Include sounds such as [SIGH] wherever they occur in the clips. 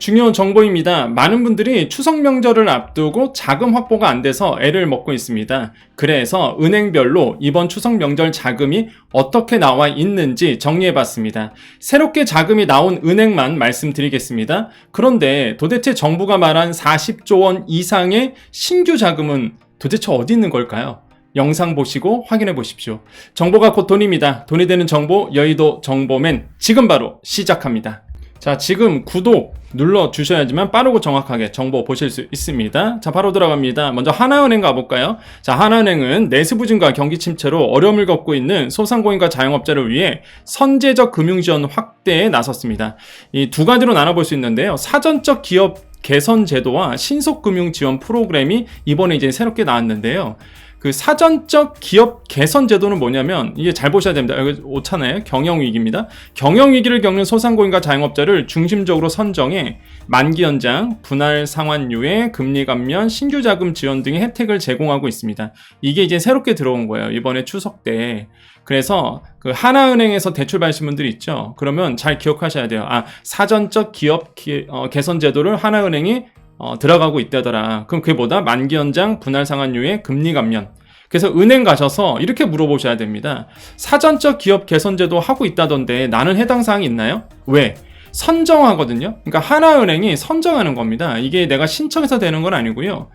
중요한 정보입니다. 많은 분들이 추석 명절을 앞두고 자금 확보가 안 돼서 애를 먹고 있습니다. 그래서 은행별로 이번 추석 명절 자금이 어떻게 나와 있는지 정리해 봤습니다. 새롭게 자금이 나온 은행만 말씀드리겠습니다. 그런데 도대체 정부가 말한 40조 원 이상의 신규 자금은 도대체 어디 있는 걸까요? 영상 보시고 확인해 보십시오. 정보가 곧 돈입니다. 돈이 되는 정보, 여의도 정보맨 지금 바로 시작합니다. 자, 지금 구독 눌러 주셔야지만 빠르고 정확하게 정보 보실 수 있습니다. 자, 바로 들어갑니다. 먼저 하나은행 가볼까요? 자, 하나은행은 내수 부진과 경기 침체로 어려움을 겪고 있는 소상공인과 자영업자를 위해 선제적 금융 지원 확대에 나섰습니다. 이 두 가지로 나눠볼 수 있는데요. 사전적 기업 개선 제도와 신속 금융 지원 프로그램이 이번에 이제 새롭게 나왔는데요. 그 사전적 기업 개선 제도는 뭐냐면 이게 잘 보셔야 됩니다. 오차나요? 경영 위기입니다. 경영 위기를 겪는 소상공인과 자영업자를 중심적으로 선정해 만기 연장, 분할 상환 유예, 금리 감면, 신규 자금 지원 등의 혜택을 제공하고 있습니다. 이게 이제 새롭게 들어온 거예요. 이번에 추석 때. 그래서 그 하나은행에서 대출 받으신 분들이 있죠. 그러면 잘 기억하셔야 돼요. 아, 사전적 기업 기, 어, 개선 제도를 하나은행이 어, 들어가고 있다더라. 그럼 그게 뭐다? 만기 연장, 분할 상환유예, 금리 감면. 그래서 은행 가셔서 이렇게 물어보셔야 됩니다. 사전적 기업 개선제도 하고 있다던데 나는 해당 사항이 있나요? 왜? 선정하거든요. 그러니까 하나은행이 선정하는 겁니다. 이게 내가 신청해서 되는 건 아니고요.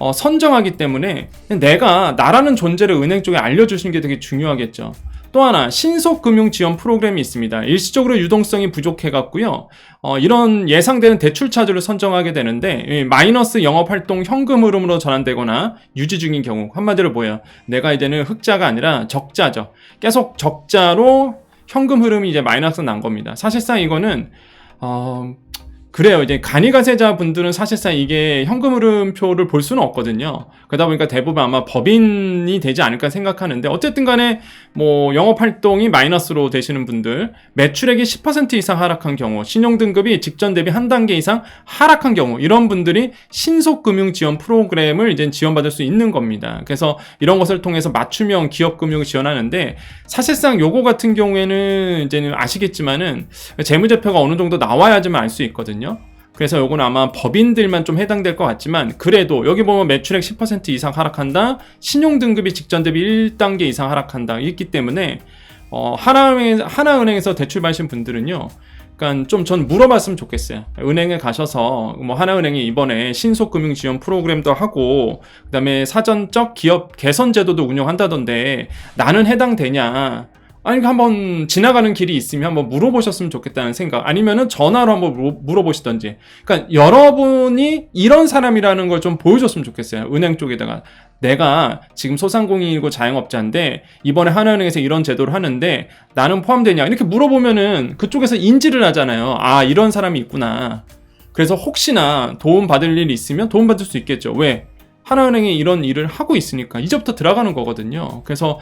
어, 선정하기 때문에 내가 나라는 존재를 은행 쪽에 알려주시는 게 되게 중요하겠죠. 또 하나 신속 금융 지원 프로그램이 있습니다. 일시적으로 유동성이 부족해 갖고요. 어, 이런 예상되는 대출 차주를 선정하게 되는데 마이너스 영업 활동 현금 흐름으로 전환되거나 유지 중인 경우 한마디로 뭐예요? 내가 이제는 흑자가 아니라 적자죠. 계속 적자로 현금 흐름이 이제 마이너스 난 겁니다. 사실상 이거는 어, 그래요. 이제 간이가세자 분들은 사실상 이게 현금 흐름표를 볼 수는 없거든요. 그러다 보니까 대부분 아마 법인이 되지 않을까 생각하는데 어쨌든 간에 뭐 영업 활동이 마이너스로 되시는 분들, 매출액이 10% 이상 하락한 경우, 신용 등급이 직전 대비 한 단계 이상 하락한 경우 이런 분들이 신속 금융 지원 프로그램을 이제 지원받을 수 있는 겁니다. 그래서 이런 것을 통해서 맞춤형 기업 금융을 지원하는데 사실상 요거 같은 경우에는 이제는 아시겠지만은 재무제표가 어느 정도 나와야지만 알 수 있거든요. 그래서 요건 아마 법인들만 좀 해당될 것 같지만 그래도 여기 보면 매출액 10% 이상 하락한다. 신용 등급이 직전 대비 1단계 이상 하락한다. 있기 때문에 어, 하나은행, 하나은행에서 대출 받으신 분들은요. 그러니까 좀 전 물어봤으면 좋겠어요. 은행에 가셔서 뭐 하나은행이 이번에 신속 금융 지원 프로그램도 하고 그 다음에 사전적 기업 개선 제도도 운영한다던데 나는 해당되냐? 아니 한번 지나가는 길이 있으면 한번 물어보셨으면 좋겠다는 생각. 아니면은 전화로 한번 물어보시던지. 그러니까 여러분이 이런 사람이라는 걸 좀 보여줬으면 좋겠어요. 은행 쪽에다가. 내가 지금 소상공인이고 자영업자인데 이번에 하나은행에서 이런 제도를 하는데 나는 포함되냐? 이렇게 물어보면은 그쪽에서 인지를 하잖아요. 아 이런 사람이 있구나. 그래서 혹시나 도움 받을 일이 있으면 도움 받을 수 있겠죠. 왜 하나은행이 이런 일을 하고 있으니까 이제부터 들어가는 거거든요 그래서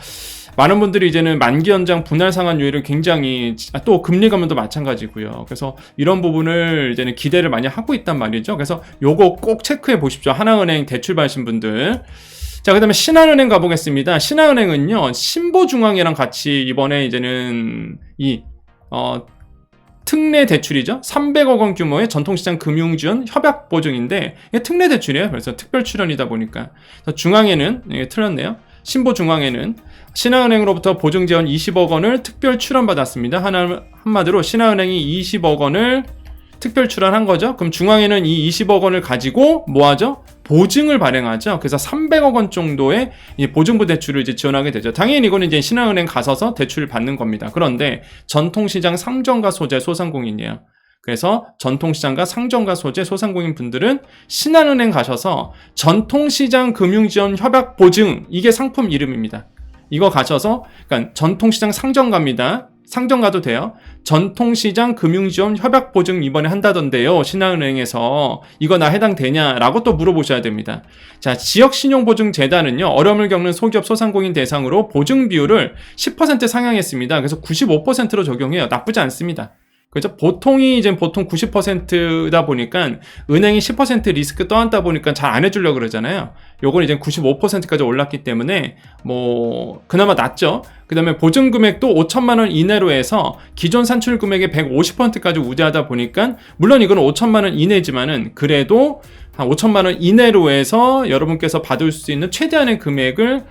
많은 분들이 이제는 만기 연장 분할 상환 유예를 굉장히 아, 또 금리 감면도 마찬가지고요. 그래서 이런 부분을 이제는 기대를 많이 하고 있단 말이죠. 그래서 요거 꼭 체크해 보십시오. 하나은행 대출 받으신 분들. 자, 그 다음에 신한은행 가보겠습니다. 신한은행은요, 신보중앙이랑 같이 이번에 이제는 이, 어, 특례 대출이죠. 300억 원 규모의 전통시장 금융지원 협약 보증인데, 이게 특례 대출이에요. 그래서 특별 출연이다 보니까. 중앙에는, 이게 틀렸네요. 신보 중앙에는 신한은행으로부터 보증 지원 20억 원을 특별 출원받았습니다. 하나, 한마디로 신한은행이 20억 원을 특별 출원한 거죠. 그럼 중앙에는 이 20억 원을 가지고 뭐 하죠? 보증을 발행하죠. 그래서 300억 원 정도의 보증부 대출을 이제 지원하게 되죠. 당연히 이거는 이제 신한은행 가서서 대출을 받는 겁니다. 그런데 전통시장 상정가 소재 소상공인이에요. 그래서 전통시장과 상정가 소재 소상공인 분들은 신한은행 가셔서 전통시장 금융지원 협약 보증 이게 상품 이름입니다. 이거 가셔서 그러니까 전통시장 상정가입니다. 상정가도 돼요. 전통시장 금융지원 협약 보증 이번에 한다던데요. 신한은행에서 이거 나 해당되냐라고 또 물어보셔야 됩니다. 자, 지역 신용 보증 재단은요. 어려움을 겪는 소기업 소상공인 대상으로 보증 비율을 10% 상향했습니다. 그래서 95%로 적용해요. 나쁘지 않습니다. 그죠? 보통이 이제 보통 90%다 보니까 은행이 10% 리스크 떠안다 보니까 잘 안 해주려고 그러잖아요. 요건 이제 95%까지 올랐기 때문에 뭐 그나마 낫죠. 그다음에 보증 금액도 5천만 원 이내로 해서 기존 산출 금액의 150%까지 우대하다 보니까 물론 이건 5천만 원 이내지만은 그래도 한 5천만 원 이내로 해서 여러분께서 받을 수 있는 최대한의 금액을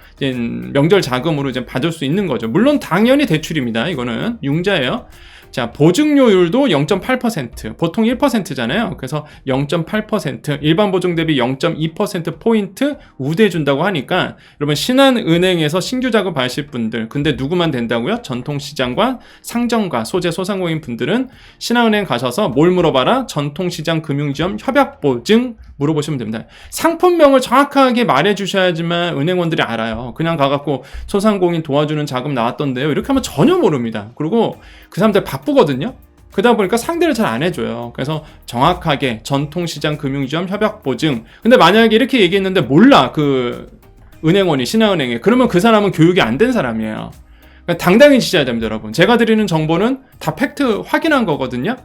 명절 자금으로 이제 받을 수 있는 거죠. 물론 당연히 대출입니다. 이거는 융자예요. 자, 보증료율도 0.8%, 보통 1%잖아요. 그래서 0.8%, 일반 보증 대비 0.2%포인트 우대해준다고 하니까, 여러분, 신한은행에서 신규 자금 받으실 분들, 근데 누구만 된다고요? 전통 시장과 상정가, 소재 소상공인 분들은 신한은행 가셔서 뭘 물어봐라? 전통 시장 금융 지원 협약 보증 물어보시면 됩니다. 상품명을 정확하게 말해주셔야지만 은행원들이 알아요. 그냥 가갖고 소상공인 도와주는 자금 나왔던데요. 이렇게 하면 전혀 모릅니다. 그리고 그 사람들 바쁘거든요. 그러다 보니까 상대를 잘 안 해줘요. 그래서 정확하게 전통시장 금융지원 협약 보증. 근데 만약에 이렇게 얘기했는데 몰라. 그 은행원이 신한은행에. 그러면 그 사람은 교육이 안 된 사람이에요. 그러니까 당당히 지셔야 됩니다, 여러분. 제가 드리는 정보는 다 팩트 확인한 거거든요.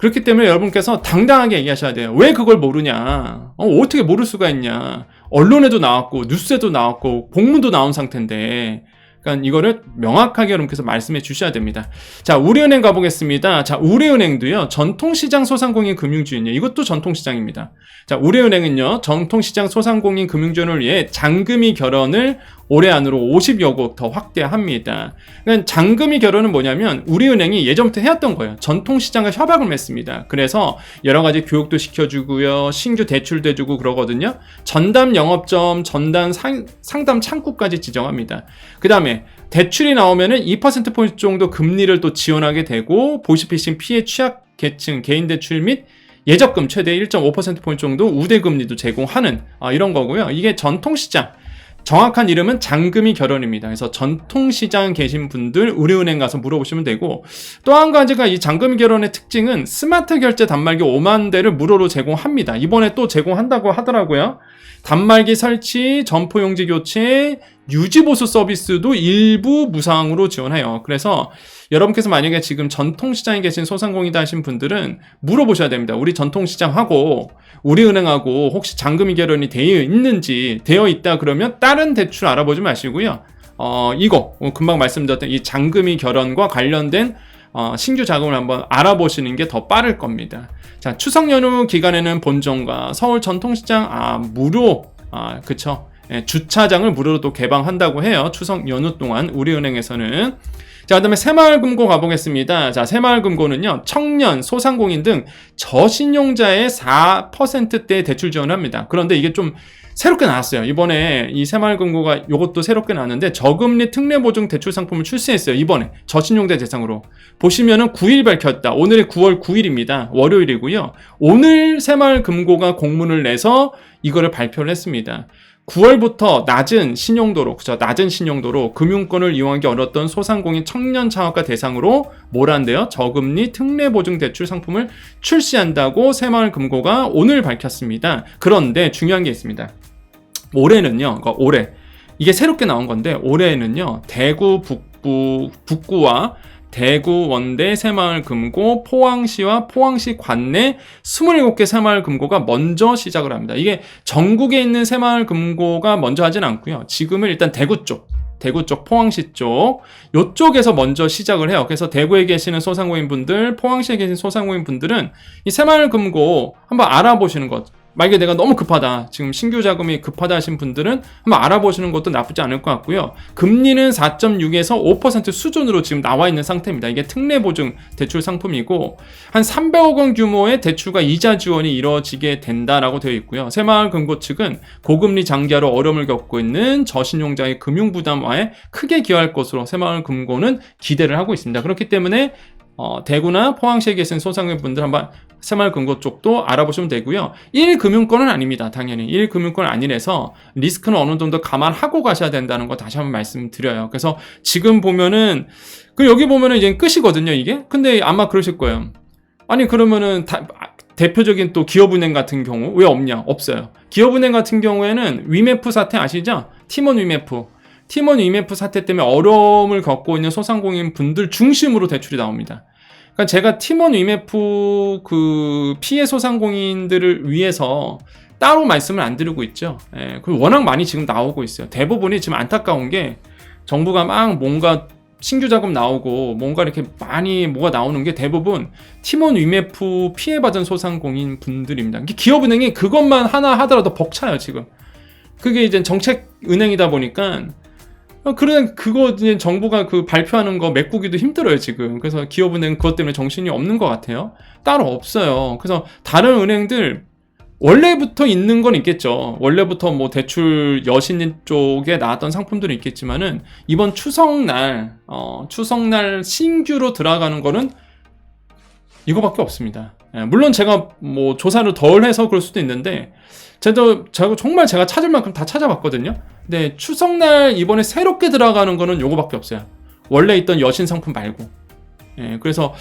그렇기 때문에 여러분께서 당당하게 얘기하셔야 돼요. 왜 그걸 모르냐? 어, 어떻게 모를 수가 있냐? 언론에도 나왔고, 뉴스에도 나왔고, 공문도 나온 상태인데, 그러니까 이거를 명확하게 여러분께서 말씀해 주셔야 됩니다. 자, 우리은행 가보겠습니다. 자, 우리은행도요, 전통시장 소상공인 금융주인이에요. 이것도 전통시장입니다. 자, 우리은행은요, 전통시장 소상공인 금융주인을 위해 장금이 결혼을 올해 안으로 50여 곳더 확대합니다. 그러니까 장금이 결혼은 뭐냐면 우리은행이 예전부터 해왔던 거예요. 전통시장과 협약을 맺습니다. 그래서 여러 가지 교육도 시켜주고요. 신규 대출도 해주고 그러거든요. 전담 영업점, 전담 상, 상담 창구까지 지정합니다. 그 다음에 대출이 나오면은 2%포인트 정도 금리를 또 지원하게 되고 보시피싱 피해 취약 계층 개인 대출 및 예적금 최대 1.5%포인트 정도 우대금리도 제공하는 아, 이런 거고요. 이게 전통시장. 정확한 이름은 장금이 결혼입니다. 그래서 전통시장 계신 분들 우리은행 가서 물어보시면 되고 또 한 가지가 이 장금이 결혼의 특징은 스마트 결제 단말기 5만 대를 무료로 제공합니다. 이번에 또 제공한다고 하더라고요. 단말기 설치, 점포 용지 교체, 유지보수 서비스도 일부 무상으로 지원해요. 그래서 여러분께서 만약에 지금 전통시장에 계신 소상공인이다 하신 분들은 물어보셔야 됩니다. 우리 전통시장하고 우리은행하고 혹시 잔금이 결연이 되어 있는지 되어 있다 그러면 다른 대출 알아보지 마시고요. 어, 이거 금방 말씀드렸던 이 잔금이 결연과 관련된 어, 신규 자금을 한번 알아보시는 게 더 빠를 겁니다. 자, 추석 연휴 기간에는 본점과 서울 전통시장 아 무료 아 그쵸 예, 주차장을 무료로 또 개방한다고 해요. 추석 연휴 동안 우리은행에서는 자, 그 다음에 새마을금고 가보겠습니다. 자, 새마을금고는요, 청년, 소상공인 등 저신용자의 4%대 대출 지원을 합니다. 그런데 이게 좀 새롭게 나왔어요. 이번에 이 새마을금고가 이것도 새롭게 나왔는데 저금리 특례보증 대출 상품을 출시했어요. 이번에 저신용자 대상으로 보시면은 9일 밝혔다. 오늘이 9월 9일입니다. 월요일이고요. 오늘 새마을금고가 공문을 내서 이거를 발표를 했습니다. 9월부터 낮은 신용도로, 그죠? 낮은 신용도로 금융권을 이용하기 어려웠던 소상공인 청년 창업가 대상으로 뭐란데요? 저금리 특례 보증 대출 상품을 출시한다고 새마을금고가 오늘 밝혔습니다. 그런데 중요한 게 있습니다. 올해는요, 그러니까 올해. 이게 새롭게 나온 건데, 올해는요, 대구 북부, 북구와 대구 원대 새마을 금고, 포항시와 포항시 관내 27개 새마을 금고가 먼저 시작을 합니다. 이게 전국에 있는 새마을 금고가 먼저 하진 않고요. 지금은 일단 대구 쪽, 대구 쪽, 포항시 쪽, 요쪽에서 먼저 시작을 해요. 그래서 대구에 계시는 소상공인 분들, 포항시에 계신 소상공인 분들은 이 새마을 금고 한번 알아보시는 것. 만약에 내가 너무 급하다, 지금 신규 자금이 급하다 하신 분들은 한번 알아보시는 것도 나쁘지 않을 것 같고요. 금리는 4.6에서 5% 수준으로 지금 나와 있는 상태입니다. 이게 특례 보증 대출 상품이고 한 300억 원 규모의 대출과 이자 지원이 이루어지게 된다라고 되어 있고요. 새마을금고 측은 고금리 장기화로 어려움을 겪고 있는 저신용자의 금융 부담 와에 크게 기여할 것으로 새마을금고는 기대를 하고 있습니다. 그렇기 때문에 어, 대구나 포항시에 계신 소상공인분들 한번 새마을금고 쪽도 알아보시면 되고요. 1금융권은 아닙니다. 당연히 1금융권은 아니라서 리스크는 어느 정도 감안하고 가셔야 된다는 거 다시 한번 말씀드려요. 그래서 지금 보면은 그 여기 보면은 이제 끝이거든요. 이게 근데 아마 그러실 거예요. 아니 그러면은 다, 대표적인 또 기업은행 같은 경우 왜 없냐? 없어요. 기업은행 같은 경우에는 위메프 사태 아시죠? 팀원 위메프. 팀원 위메프 사태 때문에 어려움을 겪고 있는 소상공인 분들 중심으로 대출이 나옵니다. 그러니까 제가 팀원 위메프 그 피해 소상공인들을 위해서 따로 말씀을 안 드리고 있죠. 예, 그 워낙 많이 지금 나오고 있어요. 대부분이 지금 안타까운 게 정부가 막 뭔가 신규 자금 나오고 뭔가 이렇게 많이 뭐가 나오는 게 대부분 팀원 위메프 피해받은 소상공인 분들입니다. 기업은행이 그것만 하나 하더라도 벅차요 지금. 그게 이제 정책 은행이다 보니까 어, 그래 그거 이제 정부가 그 발표하는 거 메꾸기도 힘들어요 지금. 그래서 기업은행 그것 때문에 정신이 없는 것 같아요. 따로 없어요. 그래서 다른 은행들 원래부터 있는 건 있겠죠. 원래부터 뭐 대출 여신 쪽에 나왔던 상품들은 있겠지만은 이번 추석날 어, 추석날 신규로 들어가는 거는 이거밖에 없습니다. 예, 물론 제가 뭐 조사를 덜 해서 그럴 수도 있는데 제가, 제가 정말 제가 찾을 만큼 다 찾아봤거든요. 근데 추석날 이번에 새롭게 들어가는 거는 요거밖에 없어요. 원래 있던 여신 상품 말고. 예, 그래서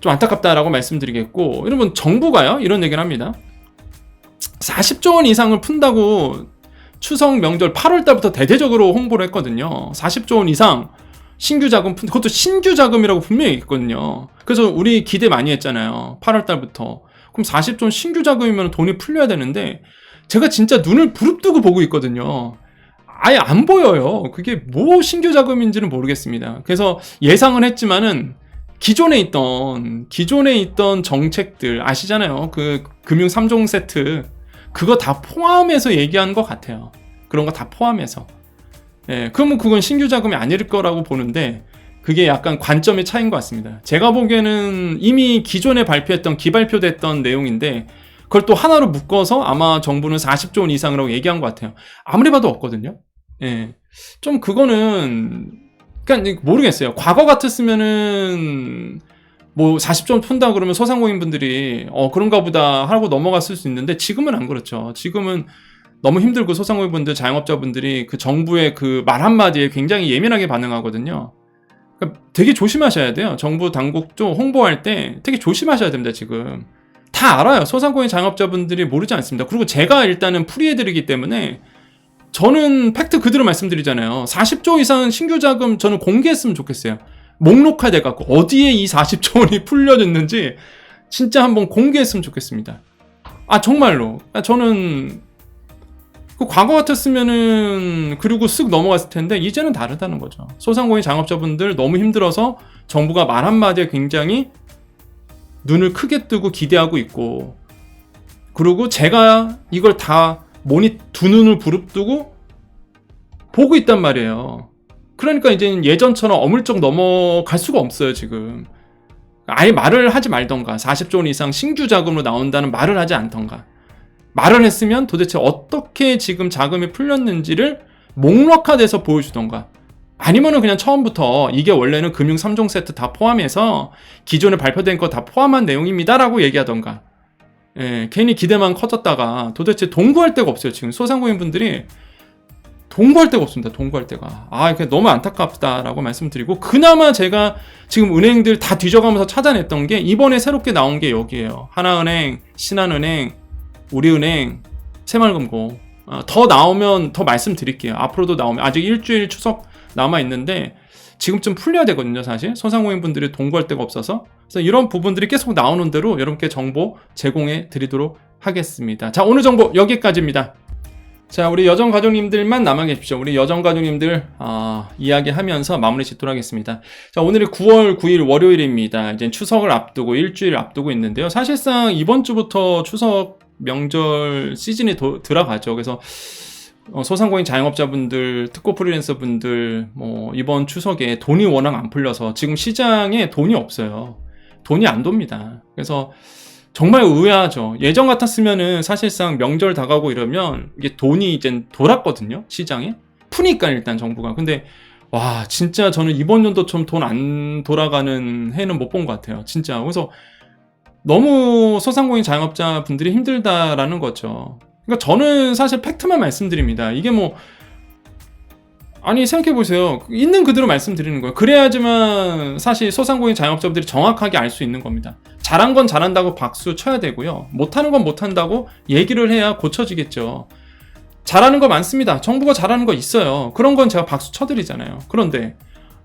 좀 안타깝다라고 말씀드리겠고 여러분 정부가요 이런 얘기를 합니다. 40조 원 이상을 푼다고 추석 명절 8월 달부터 대대적으로 홍보를 했거든요. 40조 원 이상 신규 자금 푼 그것도 신규 자금이라고 분명히 있거든요. 그래서 우리 기대 많이 했잖아요. 8월 달부터. 그럼 40조 원 신규 자금이면 돈이 풀려야 되는데 제가 진짜 눈을 부릅뜨고 보고 있거든요. 아예 안 보여요. 그게 뭐 신규 자금인지는 모르겠습니다. 그래서 예상은 했지만은 기존에 있던 기존에 있던 정책들 아시잖아요. 그 금융 3종 세트 그거 다 포함해서 얘기하는 것 같아요. 그런 거 다 포함해서. 예, 그러면 그건 신규 자금이 아닐 거라고 보는데 그게 약간 관점의 차이인 것 같습니다. 제가 보기에는 이미 기존에 발표했던 기발표됐던 내용인데 그걸 또 하나로 묶어서 아마 정부는 40조 원 이상이라고 얘기한 것 같아요. 아무리 봐도 없거든요. 예. 좀 그거는 그러니까 모르겠어요. 과거 같았으면은 뭐 40조 원 푼다 그러면 소상공인 분들이 어 그런가 보다 하고 넘어갔을 수 있는데 지금은 안 그렇죠. 지금은 너무 힘들고 소상공인 분들 자영업자 분들이 그 정부의 그 말 한마디에 굉장히 예민하게 반응하거든요. 그러니까 되게 조심하셔야 돼요. 정부 당국도 홍보할 때 되게 조심하셔야 됩니다, 지금. 다 알아요. 소상공인 자영업자분들이 모르지 않습니다. 그리고 제가 일단은 풀이해드리기 때문에 저는 팩트 그대로 말씀드리잖아요. 40조 이상 신규 자금 저는 공개했으면 좋겠어요. 목록화돼 갖고 어디에 이 40조 원이 [LAUGHS] 풀려졌는지 진짜 한번 공개했으면 좋겠습니다. 아 정말로 아, 저는 그 과거 같았으면은 그리고 쓱 넘어갔을 텐데 이제는 다르다는 거죠. 소상공인 장업자분들 너무 힘들어서 정부가 말 한마디에 굉장히 눈을 크게 뜨고 기대하고 있고 그리고 제가 이걸 다 모니 두 눈을 부릅뜨고 보고 있단 말이에요. 그러니까 이제 예전처럼 어물쩍 넘어갈 수가 없어요, 지금. 아예 말을 하지 말던가. 40조 원 이상 신규 자금으로 나온다는 말을 하지 않던가. 말을 했으면 도대체 어떻게 지금 자금이 풀렸는지를 목록화돼서 보여주던가. 아니면은 그냥 처음부터 이게 원래는 금융 3종 세트 다 포함해서 기존에 발표된 거 다 포함한 내용입니다라고 얘기하던가. 예, 괜히 기대만 커졌다가 도대체 동구할 데가 없어요. 지금 소상공인 분들이 동구할 데가 없습니다. 동구할 데가. 아, 이게 너무 안타깝다라고 말씀드리고 그나마 제가 지금 은행들 다 뒤져가면서 찾아냈던 게 이번에 새롭게 나온 게 여기에요. 하나은행, 신한은행, 우리은행, 새마을금고. 어, 더 나오면 더 말씀드릴게요. 앞으로도 나오면 아직 일주일 추석 남아 있는데 지금쯤 풀려야 되거든요, 사실. 소상공인 분들이 동구할 데가 없어서. 그래서 이런 부분들이 계속 나오는 대로 여러분께 정보 제공해 드리도록 하겠습니다. 자, 오늘 정보 여기까지입니다. 자, 우리 여정 가족님들만 남아 계십시오. 우리 여정 가족님들 아, 이야기하면서 마무리 짓도록 하겠습니다. 자, 오늘이 9월 9일 월요일입니다. 이제 추석을 앞두고 일주일 앞두고 있는데요. 사실상 이번 주부터 추석 명절 시즌이 도, 들어가죠. 그래서 어, 소상공인 자영업자분들, 특고 프리랜서 분들, 뭐, 이번 추석에 돈이 워낙 안 풀려서 지금 시장에 돈이 없어요. 돈이 안 돕니다. 그래서 정말 의아하죠. 예전 같았으면은 사실상 명절 다가고 이러면 이게 돈이 이제 돌았거든요. 시장에. 푸니까 일단 정부가. 근데 와, 진짜 저는 이번 연도처럼 돈 안 돌아가는 해는 못 본 것 같아요. 진짜. 그래서 너무 소상공인 자영업자 분들이 힘들다라는 거죠. 그러니까 저는 사실 팩트만 말씀드립니다. 이게 뭐 아니 생각해 보세요. 있는 그대로 말씀드리는 거예요. 그래야지만 사실 소상공인 자영업자분들이 정확하게 알 수 있는 겁니다. 잘한 건 잘한다고 박수 쳐야 되고요. 못하는 건 못한다고 얘기를 해야 고쳐지겠죠. 잘하는 거 많습니다. 정부가 잘하는 거 있어요. 그런 건 제가 박수 쳐드리잖아요. 그런데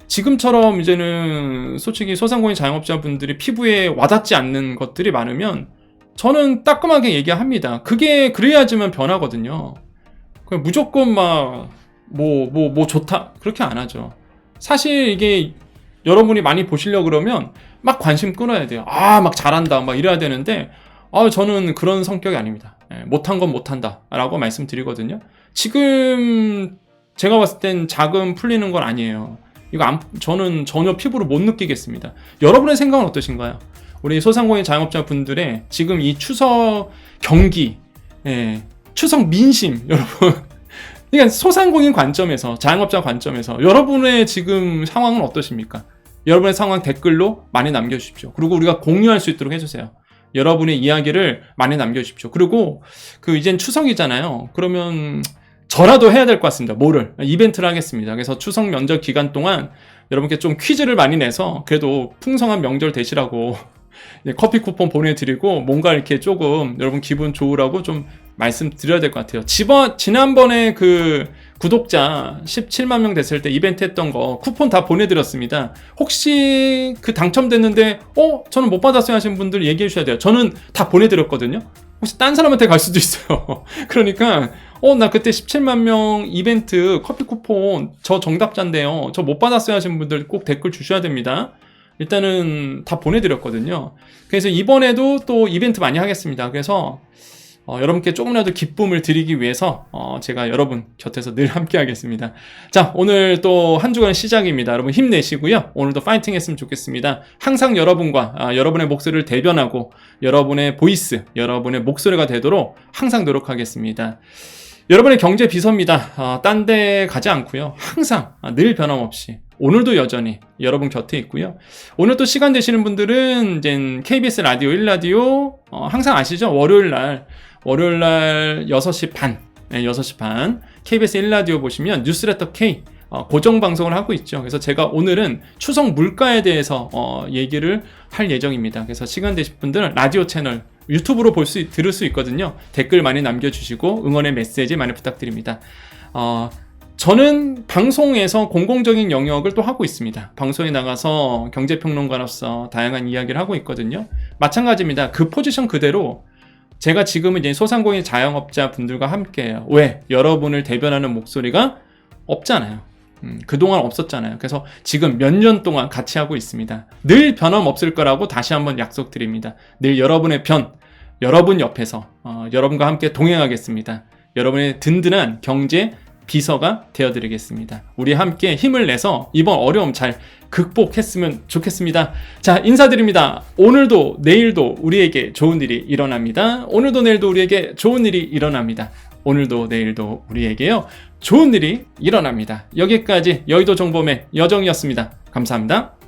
지금처럼 이제는 솔직히 소상공인 자영업자분들이 피부에 와닿지 않는 것들이 많으면 저는 따끔하게 얘기합니다. 그게 그래야지만 변하거든요. 그냥 무조건 막 뭐 뭐뭐 좋다 그렇게 안 하죠. 사실 이게 여러분이 많이 보시려 그러면 막 관심 끊어야 돼요. 아 막 잘한다 막 이래야 되는데 아 저는 그런 성격이 아닙니다. 예, 못한 건 못한다라고 말씀드리거든요. 지금 제가 봤을 땐 자금 풀리는 건 아니에요. 이거 안, 저는 전혀 피부로 못 느끼겠습니다. 여러분의 생각은 어떠신가요? 우리 소상공인 자영업자 분들의 지금 이 추석 경기, 예, 추석 민심, [LAUGHS] 여러분. 그러니까 소상공인 관점에서, 자영업자 관점에서 여러분의 지금 상황은 어떠십니까? 여러분의 상황 댓글로 많이 남겨주십시오. 그리고 우리가 공유할 수 있도록 해주세요. 여러분의 이야기를 많이 남겨주십시오. 그리고 그 이젠 추석이잖아요. 그러면 저라도 해야 될 것 같습니다. 뭐를? 이벤트를 하겠습니다. 그래서 추석 명절 기간 동안 여러분께 좀 퀴즈를 많이 내서 그래도 풍성한 명절 되시라고 예, 커피 쿠폰 보내드리고 뭔가 이렇게 조금 여러분 기분 좋으라고 좀 말씀드려야 될 것 같아요. 지번, 지난번에 그 구독자 17만 명 됐을 때 이벤트 했던 거 쿠폰 다 보내드렸습니다. 혹시 그 당첨됐는데, 어? 저는 못 받았어요 하시는 분들 얘기해 주셔야 돼요. 저는 다 보내드렸거든요. 혹시 딴 사람한테 갈 수도 있어요. [LAUGHS] 그러니까, 어, 나 그때 17만 명 이벤트 커피 쿠폰 저 정답자인데요. 저 못 받았어요 하시는 분들 꼭 댓글 주셔야 됩니다. 일단은 다 보내드렸거든요. 그래서 이번에도 또 이벤트 많이 하겠습니다. 그래서 어, 여러분께 조금이라도 기쁨을 드리기 위해서 어, 제가 여러분 곁에서 늘 함께 하겠습니다. 자, 오늘 또 한 주간 시작입니다. 여러분 힘내시고요. 오늘도 파이팅 했으면 좋겠습니다. 항상 여러분과 아, 여러분의 목소리를 대변하고 여러분의 보이스, 여러분의 목소리가 되도록 항상 노력하겠습니다. 여러분의 경제 비서입니다. 어, 딴데 가지 않고요. 항상 아, 늘 변함없이 오늘도 여전히 여러분 곁에 있고요. 오늘 또 시간 되시는 분들은 이제 KBS 라디오 1라디오 어, 항상 아시죠? 월요일 날 월요일 날 6시 반 네, 6시 반 KBS 1라디오 보시면 뉴스레터 K 어, 고정 방송을 하고 있죠. 그래서 제가 오늘은 추석 물가에 대해서 어, 얘기를 할 예정입니다. 그래서 시간 되실 분들은 라디오 채널 유튜브로 볼 수, 들을 수 있거든요. 댓글 많이 남겨주시고 응원의 메시지 많이 부탁드립니다. 어, 저는 방송에서 공공적인 영역을 또 하고 있습니다. 방송에 나가서 경제평론가로서 다양한 이야기를 하고 있거든요. 마찬가지입니다. 그 포지션 그대로 제가 지금은 이제 소상공인 자영업자 분들과 함께해요. 왜? 여러분을 대변하는 목소리가 없잖아요. 음, 그동안 없었잖아요. 그래서 지금 몇 년 동안 같이 하고 있습니다. 늘 변함없을 거라고 다시 한번 약속드립니다. 늘 여러분의 편, 여러분 옆에서 어, 여러분과 함께 동행하겠습니다. 여러분의 든든한 경제 비서가 되어드리겠습니다. 우리 함께 힘을 내서 이번 어려움 잘 극복했으면 좋겠습니다. 자, 인사드립니다. 오늘도 내일도 우리에게 좋은 일이 일어납니다. 오늘도 내일도 우리에게 좋은 일이 일어납니다. 오늘도 내일도 우리에게요. 좋은 일이 일어납니다. 여기까지 여의도 정보맨 여정이었습니다. 감사합니다.